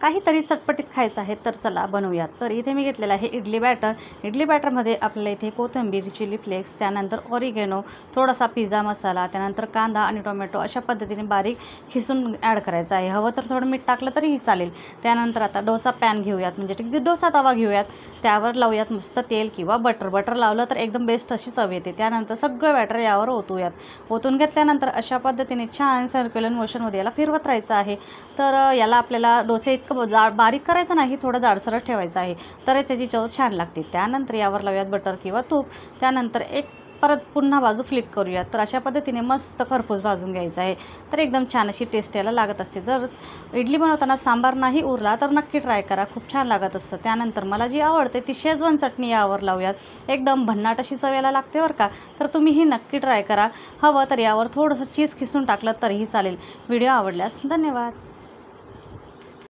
काहीतरी चटपटीत खायचं आहे तर चला बनवूयात. तर इथे मी घेतलेलं आहे इडली बॅटर. इडली बॅटरमध्ये आपल्याला इथे कोथिंबीर चिली फ्लेक्स त्यानंतर ऑरिगेनो थोडासा पिझ्झा मसाला त्यानंतर कांदा आणि टोमॅटो अशा पद्धतीने बारीक खिसून ॲड करायचं आहे. हवं तर थोडं मीठ टाकलं तरीही चालेल. त्यानंतर आता डोसा पॅन घेऊयात म्हणजे ठीक डोसा तवा घेऊयात. त्यावर लावूयात मस्त तेल किंवा बटर बटर लावलं तर एकदम बेस्ट अशी चव येते. त्यानंतर सगळं बॅटर यावर ओतूयात. ओतून घेतल्यानंतर अशा पद्धतीने छान सर्क्युलर मोशनमध्ये याला फिरवत राहायचं आहे. तर याला आपल्याला डोसे इतकं जा बारीक करायचं नाही थोडं जाडसरच ठेवायचं आहे. तरच याची चव छान लागते. त्यानंतर यावर लावूयात बटर किंवा तूप. त्यानंतर एक परत पुन्हा बाजू फ्लिप करूयात. तर अशा पद्धतीने मस्त खरपूस भाजून घ्यायचं आहे. तर एकदम छान अशी टेस्ट याला लागत असते. जर इडली बनवताना सांबार नाही उरला तर नक्की ट्राय करा. खूप छान लागत असतं. त्यानंतर मला जी आवडते ती शेजवान चटणी यावर लावूयात. एकदम भन्नाट अशी चव लागते बरं का? तर तुम्हीही नक्की ट्राय करा. हवं तर यावर थोडंसं चीज खिसून टाकलं तरीही चालेल. व्हिडिओ आवडल्यास धन्यवाद.